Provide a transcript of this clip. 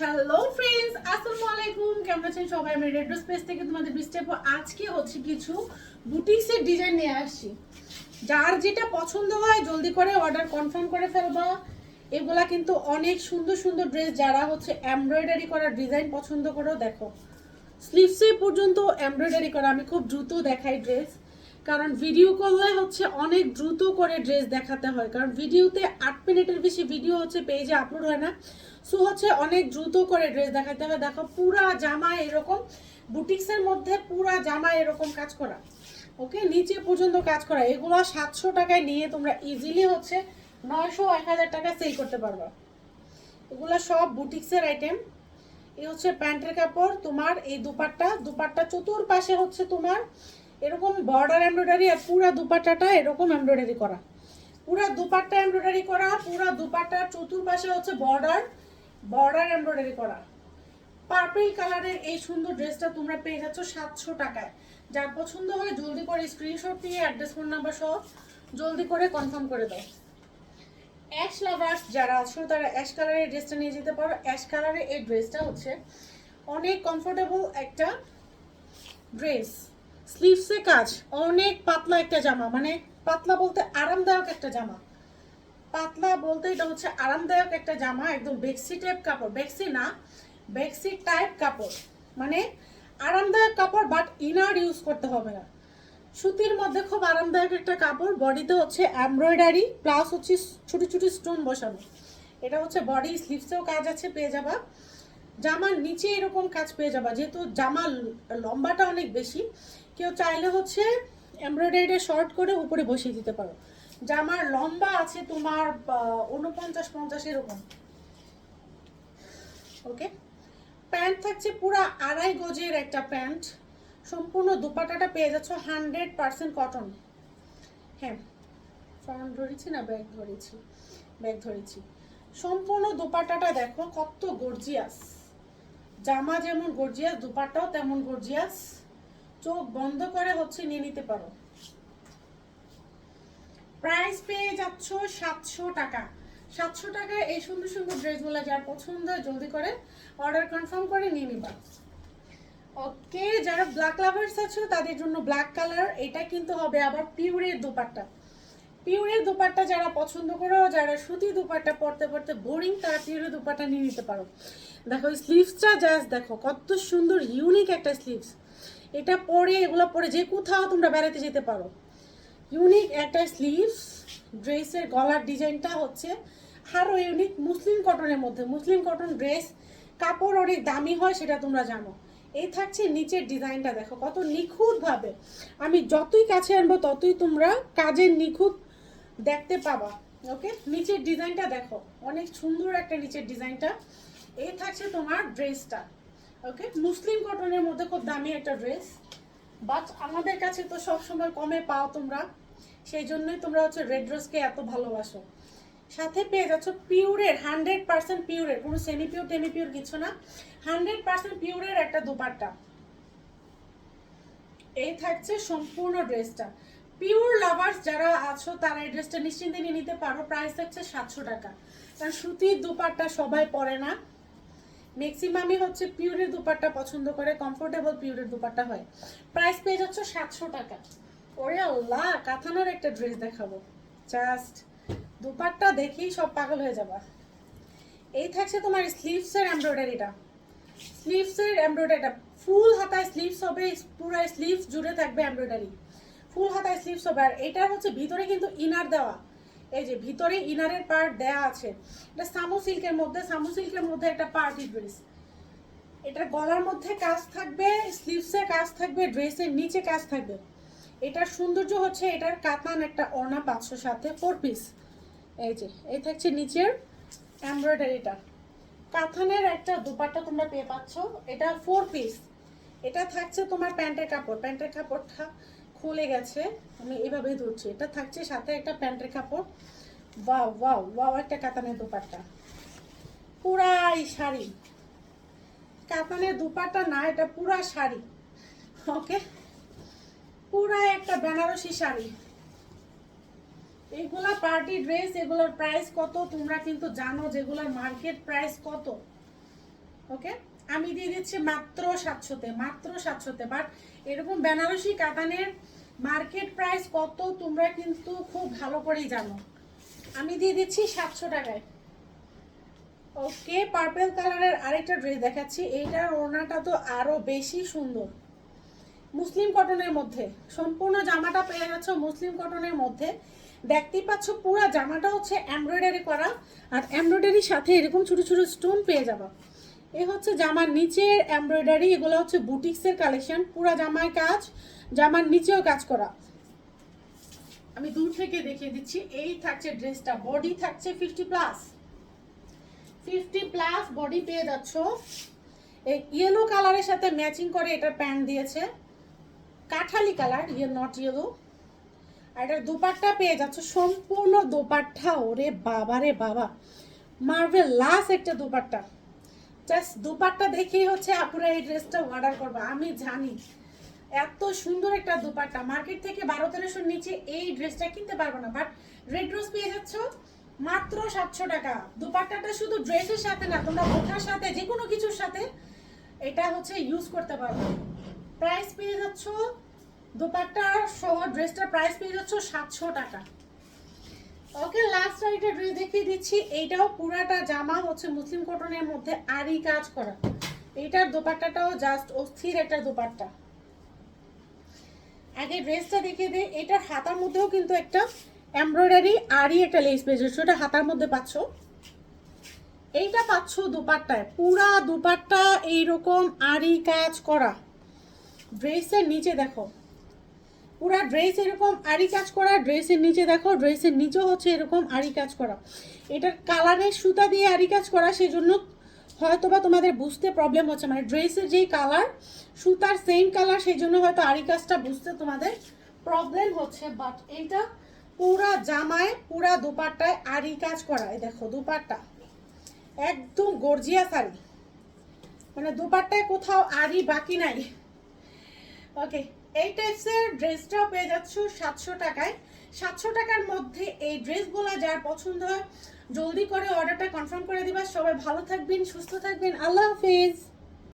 Hello friends আসসালামু আলাইকুম কেমন আছেন সবাই? আমি রেড স্পেস থেকে তোমাদের বৃষ্টি আজকে হচ্ছে কিছু বুটিক্সের ডিজাইন নিয়ে আসছি। যার যেটা পছন্দ হয়, জলদি করে অর্ডার কনফার্ম করে ফেলবা। এগুলা কিন্তু অনেক সুন্দর সুন্দর ড্রেস যারা হচ্ছে এমব্রয়ডারি করা ডিজাইন পছন্দ করো, দেখো। স্লিভসে পর্যন্ত এমব্রয়ডারি করা। আমি খুব দ্রুত দেখাই ড্রেস কারণ ভিডিও করলে হচ্ছে অনেক দ্রুত করে ড্রেস দেখাতে হয়। কারণ ভিডিওতে আট মিনিটের বেশি ভিডিও হচ্ছে পেজে আপলোড হয় না। সো হচ্ছে অনেক দ্রুত করে ড্রেস দেখাতে হবে দেখো, পুরা জামা এরকম বুটিক্সের মধ্যে পুরা জামা এরকম কাজ করা। ওকে নিচে পর্যন্ত কাজ করা। এগুলো সাতশো টাকায় নিয়ে তোমরা ইজিলি হচ্ছে নয়শো, এক হাজার টাকা সেল করতে পারবা। এগুলো সব বুটিক্সের আইটেম এই হচ্ছে প্যান্টের কাপড়, তোমার এই দুপাট্টা। দুপাট্টা চতুর্পাশে হচ্ছে তোমার এরকম বর্ডার এমব্রয়ডারি আর পুরা দুপাট্টাটা এরকম এমব্রয়ডারি করা। পুরা দুপাট্টা এমব্রয়ডারি করা, পুরা দুপাট্টার চতুর্পাশে হচ্ছে বর্ডার বর্ডার এমব্রয়ডারি করা। পার্পল কালারের এই সুন্দর ড্রেসটা তোমরা পেয়ে যাচ্ছ সাতশো টাকায়। যার পছন্দ হয় জলদি করে স্ক্রিনশট নিয়ে অ্যাড্রেস ফোন নাম্বার সহ জলদি করে কনফার্ম করে দাও। অ্যাশ লাভার্স যারা আছো, তারা অ্যাশ কালারের ড্রেসটা নিয়ে যেতে পারো। অ্যাশ কালারের এই ড্রেসটা হচ্ছে অনেক কমফোর্টেবল একটা ড্রেস স্লিভসে কাজ। অনেক পাতলা একটা জামা মানে পাতলা বলতে আরামদায়ক একটা জামা। পাতলা বলতে এটা হচ্ছে আরামদায়ক একটা জামা, একদম বেক্সি টাইপ কাপড়। বেক্সি না, বেক্সি টাইপ কাপড়। মানে আরামদায়ক কাপড় বাট ইনার ইউজ করতে হবে না। সুতির মধ্যে খুব আরামদায়ক একটা কাপড় বডিতে হচ্ছে এমব্রয়ডারি প্লাস হচ্ছে ছোট ছোট স্টোন বসানো। এটা হচ্ছে বডি স্লিভসেও কাজ আছে, পেয়ে যাবা। জামার নিচে এরকম কাজ পেয়ে যাবা, যেহেতু জামার লম্বাটা অনেক বেশি। কেউ চাইলে হচ্ছে এমব্রয়ডারিটা শর্ট করে উপরে বসিয়ে দিতে পারো। জামার লম্বা আছে তোমার উনপঞ্চাশ পঞ্চাশ, এরকম। ওকে? প্যান্ট থাকছে পুরো আড়াই গজের একটা প্যান্ট। সম্পূর্ণ দুপাটাটা পেয়ে যাচ্ছ হান্ড্রেড পার্সেন্ট কটন। হ্যাঁ ফ্রন্ট ধরেছি না ব্যাগ ধরেছি? ব্যাগ ধরেছি। সম্পূর্ণ দুপাটাটা দেখো কত গর্জিয়াস জামা যেমন গর্জিয়াস দুপাটাও তেমন গর্জিয়াস চোখ বন্ধ করে হচ্ছে নিয়ে নিতে পারো। প্রাইস পেয়ে যাচ্ছ সাতশো টাকা। সাতশো টাকায় এই সুন্দর সুন্দর ড্রেসগুলো যার পছন্দ জলদি করে অর্ডার কনফার্ম করে নিয়ে নিবা। ওকে যারা ব্ল্যাক লাভার্স আছো, তাদের জন্য ব্ল্যাক কালার এটা কিন্তু হবে আবার পিউরের দুপাট্টা। পিউরের দুপাট্টা যারা পছন্দ করো, যারা সুতি দুপাট্টা পরতে পরতে বোরিং তারা পিউরের দুপাট্টা নিয়ে নিতে পারো। দেখো স্লিভসটা জাস্ট দেখো, কত সুন্দর ইউনিক একটা স্লিভস এটা পরে, এগুলো পরে যে কোথাও তোমরা বেড়াতে যেতে পারো। ইউনিক একটা স্লিভস ড্রেসের গলার ডিজাইনটা হচ্ছে আরও ইউনিক মুসলিম কটনের মধ্যে। মুসলিম কটন ড্রেস কাপড় অনেক দামি হয়, সেটা তোমরা জানো। এই থাকছে নিচের ডিজাইনটা দেখো, কত নিখুঁতভাবে। আমি যতই কাছে আনব, ততই তোমরা কাজের নিখুঁত দেখতে পাবা ওকে নিচের ডিজাইনটা দেখো। অনেক সুন্দর একটা নিচের ডিজাইনটা। এই থাকছে তোমার ড্রেসটা ওকে মুসলিম কটনের মধ্যে খুব দামি একটা ড্রেস। বাট আমাদের কাছে তো সব সময় কমে পাও তোমরা। সেই জন্যই তোমরা হচ্ছে রেড ড্রেসকে এত ভালোবাসো। সাথে পেয়ে যাচ্ছ পিওরের হান্ড্রেড পার্সেন্ট পিওরের কোনো সেমি পিওর টেমি পিওর কিছু না। হান্ড্রেড পার্সেন্ট পিওরের একটা দুপাট্টা। এই থাকছে সম্পূর্ণ ড্রেসটা। পিওর লাভার্স যারা আছো, তারা এই ড্রেসটা নিশ্চিন্তে নিয়ে নিতে পারো। প্রাইস থাকছে সাতশো টাকা। কারণ সুতির দুপাট্টা সবাই পরে না। ম্যাক্সিমামই হচ্ছে পিওরের দুপাট্টা পছন্দ করে কমফোর্টেবল পিওরের দুপাট্টা হয়। প্রাইস পেয়ে যাচ্ছ সাতশো টাকা। ওরে আল্লাহ, কাথানার একটা ড্রেস দেখাবো। জাস্ট দুপাট্টা দেখেই সব পাগল হয়ে যাবা। এই থাকছে তোমার স্লিভসের এমব্রয়ডারিটা স্লিভসের এমব্রয়ডারিটা ফুল হাতায় স্লিভস হবে, পুরো স্লিভস জুড়ে থাকবে এমব্রয়ডারি ফুল হাতায় স্লিভস হবে এটার হচ্ছে ভিতরে কিন্তু ইনার দেওয়া। এই যে ভিতরে ইনারের পার্ট দেয়া আছে। এটা সামু সিল্কের মধ্যে, সামু সিল্কের মধ্যে একটা পার্টি ড্রেস এটার গলার মধ্যে কাজ থাকবে স্লিভসে কাজ থাকবে ড্রেসের নিচে কাজ থাকবে। এটার সৌন্দর্য হচ্ছে এটার কাতান একটা অর্ণা পাঁচশো সাথে ফোর পিস এই যে, এই থাকছে নিচের এমব্রয়ডারিটা কাথানের একটা দুপাট্টা তোমরা পেয়ে পাচ্ছ। এটা ফোর পিস এটা থাকছে তোমার প্যান্টের কাপড়। প্যান্টের কাপড়টা খুলে গেছে, আমি এইভাবেই ধরছি। এটা থাকছে সাথে একটা প্যান্টের কাপড়। ওয়াও ওয়াও ওয়াও, একটা কাতানের দুপাট্টা। পুরাই শাড়ি। কাতানের দুপাট্টা না, এটা পুরা শাড়ি। ওকে? পুরা একটা বেনারসি শাড়ি। এইগুলা পার্টি ড্রেস, এগুলোর প্রাইস কত? তোমরা কিন্তু জানো যেগুলোর মার্কেট প্রাইস কত। ওকে? আমি দিয়ে দিচ্ছি মাত্র সাতশোতে মাত্র সাতশোতে। বাট এরকম বেনারসি কাতানের মার্কেট প্রাইস কত তোমরা কিন্তু খুব ভালো করেই জানো। আমি দিয়ে দিচ্ছি সাতশো টাকায়। ওকে পার্পল কালারের আরেকটা ড্রেস দেখাচ্ছি। এইটার ওড়নাটা তো আরও বেশি সুন্দর। মুসলিম কটনের মধ্যে। সম্পূর্ণ জামাটা পেয়ে যাচ্ছ মুসলিম কটনের মধ্যে। দেখতেই পাচ্ছ পুরো জামাটা হচ্ছে এমব্রয়ডারি করা। আর এমব্রয়ডারির সাথে এরকম ছোট ছোট স্টোন পেয়ে যাবা। এ হচ্ছে জামার নিচের এমব্রয়ডারি এগুলো হচ্ছে বুটিক্সের কালেকশন পুরো জামার কাজ, জামার নিচেও কাজ করা। আমি দূর থেকে দেখিয়ে দিচ্ছি, এই থাকছে ড্রেসটা বডি থাকছে fifty plus fifty plus body পেয়ে যাচ্ছ। এই ইয়েলো কালারের সাথে ম্যাচিং করে এটা প্যান্ট দিয়েছে। কাঠালি কালার ইয়ে নট ইয়েলো আর এটার দুপাট্টা পেয়ে যাচ্ছ, সম্পূর্ণ দুপাট্টা, ওরে বাবা রে বাবা। মার্ভেল লাস একটা দুপাট্টা। জাস্ট দুপাট্টা দেখেই হচ্ছে আপুরা এই ড্রেসটা অর্ডার করবা, আমি জানি। এত সুন্দর একটা দুপাট্টা, মার্কেট থেকে বারো তেরোশোর নিচে এই ড্রেসটা কিনতে পারব না বাট রেড রোজ পেয়ে যাচ্ছ মাত্র সাতশো টাকা। দুপাট্টাটা শুধু ড্রেসের সাথে না, তোমরা ওঠার সাথে যে কোনো কিছুর সাথে এটা হচ্ছে ইউজ করতে পারবে। প্রাইস পেয়ে যাচ্ছ, দুপাট্টা সহ ড্রেসটার প্রাইস পেয়ে যাচ্ছ সাতশো টাকা। ওকে লাস্ট একটা ড্রেস দেখিয়ে দিচ্ছি। এইটাও পুরাটা জামা হচ্ছে মুসলিম কটনের মধ্যে আরি কাজ করা। এইটার দোপাট্টাটাও জাস্ট অস্থির একটা দোপাট্টা। আগে ড্রেসটা দেখিয়ে দিই। এটার হাতার মধ্যেও কিন্তু একটা এমব্রয়ডারি আরই একটা লেস পেয়েছে। সেটা হাতার মধ্যে পাচ্ছ। এইটা পাচ্ছ দুপাট্টায়। পুরা দুপাট্টা এইরকম আরি কাজ করা। ড্রেসের নিচে দেখো। পুরা ড্রেস এরকম আরি কাজ করা ড্রেসের নিচে দেখো ড্রেসের নিচেও হচ্ছে এরকম আরি কাজ করা। এটার কালারের সুতা দিয়ে আরি কাজ করা, সেজন্য হয়তোবা তোমাদের বুঝতে প্রবলেম হচ্ছে। মানে ড্রেসের যেই কালার সুতার সেম কালার সেই জন্য হয়তো আরি কাজটা বুঝতে তোমাদের প্রবলেম হচ্ছে। বাট এইটা পুরা জামায়, পুরা দুপাট্টায় আরি কাজ করা। এই দেখো দুপাট্টা, একদম গর্জিয়া শাড়ি মানে দুপাট্টায় কোথাও আরি বাকি নাই। ওকে এই টাইপসের ড্রেসটাও পেয়ে যাচ্ছ সাতশো টাকায়। সাতশো টাকার মধ্যে এই ড্রেসগুলো যার পছন্দ হয়, জলদি করে অর্ডারটা কনফার্ম করে দিবা। সবাই ভালো থাকবেন, সুস্থ থাকবেন। আল্লাহ হাফিজ।